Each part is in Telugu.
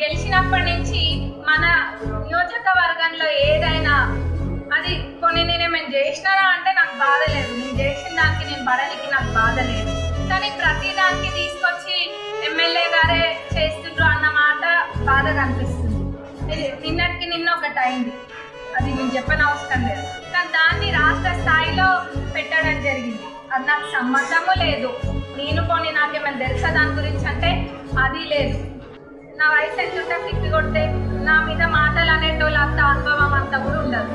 గెలిచినప్పటి నుంచి మన నియోజకవర్గంలో ఏదైనా అది కొన్ని నేను మేము చేసినారా అంటే నాకు బాధ లేదు. నేను చేసిన దానికి నేను పడనికి నాకు బాధ లేదు. కానీ ప్రతి దానికి తీసుకొచ్చి ఎమ్మెల్యే గారే చేస్తుండ్రు అన్న మాట అనిపిస్తుంది కనిపిస్తుంది. నిన్నటికి నిన్న ఒకటి అయింది. అది నేను చెప్పని అవసరం లేదు. కానీ దాన్ని రాష్ట్ర స్థాయిలో పెట్టడం జరిగింది. అది నాకు సంబంధము లేదు. నేను పోనీ నాకేమైనా తెలుసా దాని గురించి అంటే అది లేదు. నా వయసు ఎంత ఉంటే కొడితే నా మీద మాటలు అనేటోళ్ళు అంత అనుభవం అంత కూడా ఉండదు.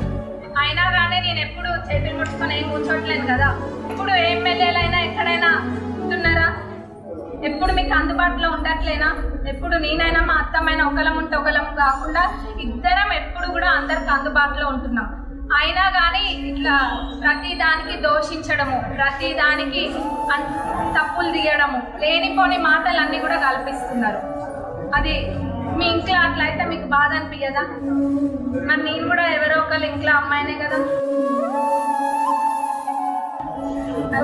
అయినా కానీ నేను ఎప్పుడు చేతులు ముట్టుకొని ఏం కూర్చోట్లేను కదా. ఇప్పుడు ఎమ్మెల్యేలైనా ఎక్కడైనా ఉంటున్నారా ఎప్పుడు మీకు అందుబాటులో ఉండట్లేనా? ఎప్పుడు నేనైనా మా అత్తమైనా ఒకలం ఉంటే ఒకలం కాకుండా ఇద్దరం ఎప్పుడు కూడా అందరికి అందుబాటులో ఉంటున్నాం. అయినా కానీ ఇట్లా ప్రతి దానికి దోషించడము ప్రతి దానికి తప్పులు తీయడము లేనిపోని మాటలన్నీ కూడా కల్పిస్తున్నారు. అది మీ ఇంట్లో అట్లయితే మీకు బాధ అనిపించదా మరి నేను కూడా ఎవరో ఒకళ్ళు ఇంట్లో అమ్మాయినే కదా.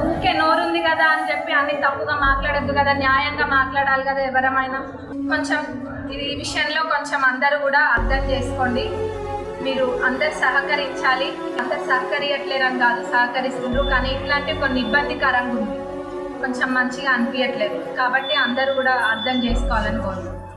ఊరికే నోరుంది కదా అని చెప్పి అన్ని తప్పుగా మాట్లాడద్దు కదా న్యాయంగా మాట్లాడాలి కదా ఎవరమైనా. కొంచెం ఇది ఈ విషయంలో కొంచెం అందరూ కూడా అర్థం చేసుకోండి. మీరు అందరు సహకరించాలి. అందరు సహకరియట్లేరని కాదు సహకరిస్తుండ్రు. కానీ ఇట్లాంటి కొన్ని ఇబ్బందికరంగా ఉంది. కొంచెం మంచిగా అనిపించట్లేదు కాబట్టి అందరూ కూడా అర్థం చేసుకోవాలని కోరుతున్నాను